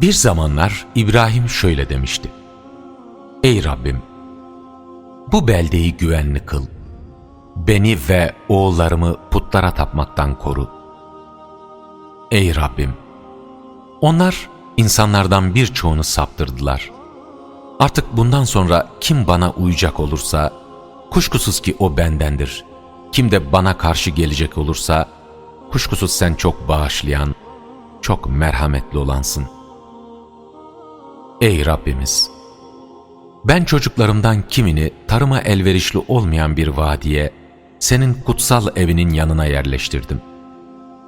Bir zamanlar İbrahim şöyle demişti. Ey Rabbim! Bu beldeyi güvenli kıl. Beni ve oğullarımı putlara tapmaktan koru. Ey Rabbim! Onlar insanlardan birçoğunu saptırdılar. Artık bundan sonra kim bana uyacak olursa, kuşkusuz ki o bendendir. Kim de bana karşı gelecek olursa, kuşkusuz sen çok bağışlayan, çok merhametli olansın. Ey Rabbimiz! Ben çocuklarımdan kimini tarıma elverişli olmayan bir vadiye, senin kutsal evinin yanına yerleştirdim.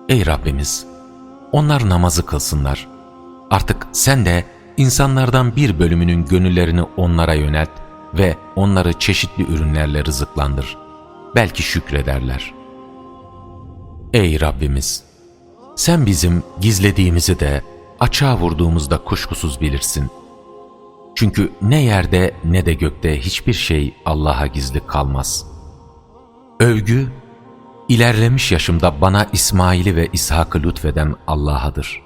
Ey Rabbimiz! Onlar namazı kılsınlar. Artık sen de insanlardan bir bölümünün gönüllerini onlara yönelt ve onları çeşitli ürünlerle rızıklandır. Belki şükrederler. Ey Rabbimiz! Sen bizim gizlediğimizi de açığa vurduğumuzda kuşkusuz bilirsin. Çünkü ne yerde ne de gökte hiçbir şey Allah'a gizli kalmaz. Övgü, ilerlemiş yaşımda bana İsmail'i ve İshak'ı lütfeden Allah'adır.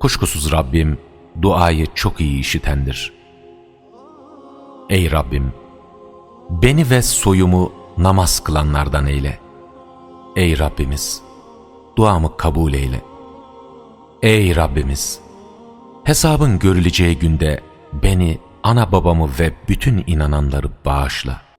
Kuşkusuz Rabbim duayı çok iyi işitendir. Ey Rabbim! Beni ve soyumu namaz kılanlardan eyle. Ey Rabbimiz! Duamı kabul eyle. Ey Rabbimiz! Hesabın görüleceği günde beni, ana babamı ve bütün inananları bağışla.